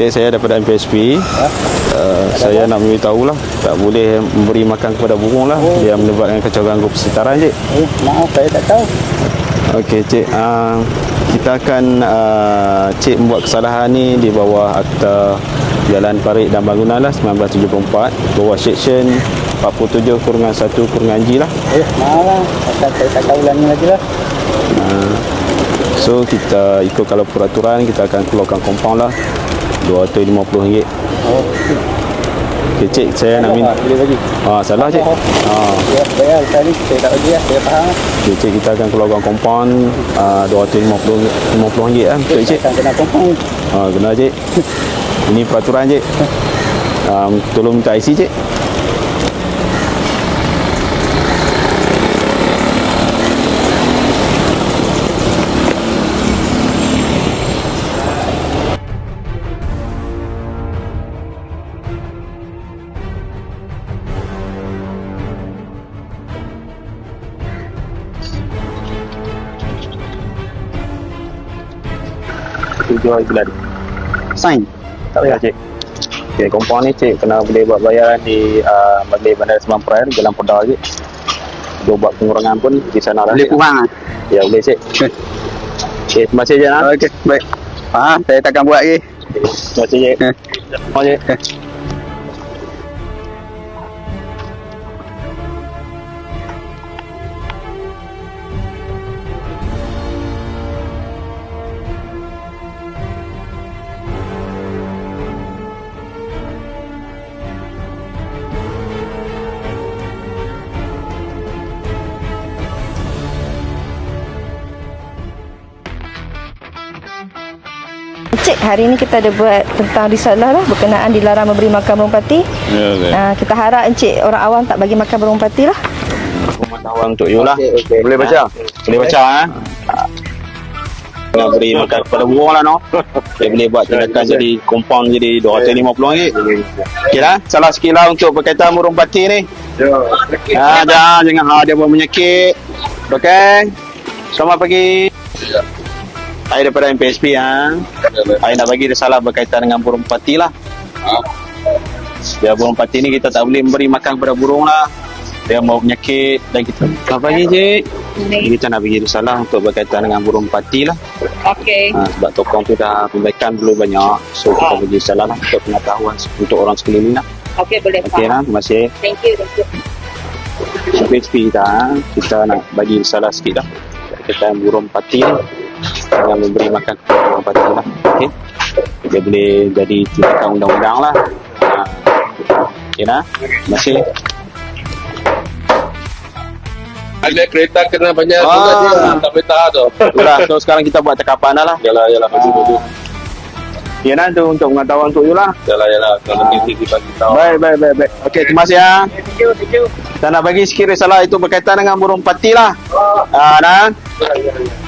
Cik, saya daripada MPSP. Uh, saya nak beritahu lah, tak boleh memberi makan kepada burung lah. Dia menyebabkan kacau ganggu persekitaran, Cik. Eh, maaf saya tak tahu. Okey, Cik. Uh, kita akan uh, Cik membuat kesalahan ni di bawah Akta Jalan Parit dan Bangunan lah 1974 bawah section 47 kurungan 1 kurungan G lah. Eh, maaf lah. Saya tak tahu ulangi lagi lah. Uh, so kita ikut kalau peraturan kita akan keluarkan kompon lah RM250. Oh, Okey, Cik, saya nak minta. salah, boleh bagi. Ah, salah, Cik. Ah. Ya, bayar tadi saya tak bagi lah. Saya faham. Okay, cik kita akan keluarkan kompon uh, RM250 50 lah untuk cik. Takkan kena kompon. Ha, kena cik. Ini peraturan cik. Um, tolong minta IC cik. Tujuh hari bulan. Sign. Tak payah cik. Okay, kompon ni cik kena boleh buat bayaran di uh, Balai Bandar Semang Perai Jalan Poda cik. Dia buat pengurangan pun di sana lah. Boleh cik. kurang lah. Ya boleh cik. Okay, terima kasih cik. Ha? Okey, baik. Faham, saya takkan buat lagi. Terima kasih cik. Terima kasih. Cik, hari ini kita ada buat tentang risalah lah berkenaan dilarang memberi makan burung pati. Ya, okay. Uh, kita harap encik orang awam tak bagi makan burung pati lah. Pengetahuan untuk you lah. Okey, okey. Boleh baca? Boleh baca ha? Kena beri makan kepada burung lah no. Dia boleh buat tindakan jadi kompon jadi RM250 Okey lah. Salah sikit lah untuk berkaitan burung pati ni. Ha, jangan, jangan ha, dia buat menyakit. Okey. Selamat pagi. Saya daripada MPSP ha. Saya nak bagi risalah berkaitan dengan burung pati lah. Dia burung pati ni kita tak boleh memberi makan kepada burung lah. Dia mau penyakit dan kita. Selamat pagi cik. Jadi kita nak bagi risalah untuk berkaitan dengan burung pati lah. Okey. Ha, sebab tokong tu dah perbaikan dulu banyak. So kita bagi risalah lah untuk pengetahuan untuk orang sekeliling lah. Okey, boleh Okey lah, terima kasih. Thank you, thank you. PHP kita ha, kita nak bagi risalah sikit lah berkaitan burung pati ni dengan memberi makan kepada burung pati lah okey dia boleh jadi tindakan undang-undang lah ha. okey lah terima kasih Ada kereta kena banyak Ah. juga dia. Tak boleh tahan tu. itulah so sekarang kita buat cakapan dah lah Yalah, yalah. Mesti dulu. Ya nah tu untuk pengetahuan untuk you lah. Yalah, yalah. Kalau kita dibagi tahu. Baik, baik, baik, baik. Okey, terima kasih ya. Thank you, thank you. Saya nak bagi sikit risalah itu berkaitan dengan burung pati lah. Ah, nah. Ya, ya, ya.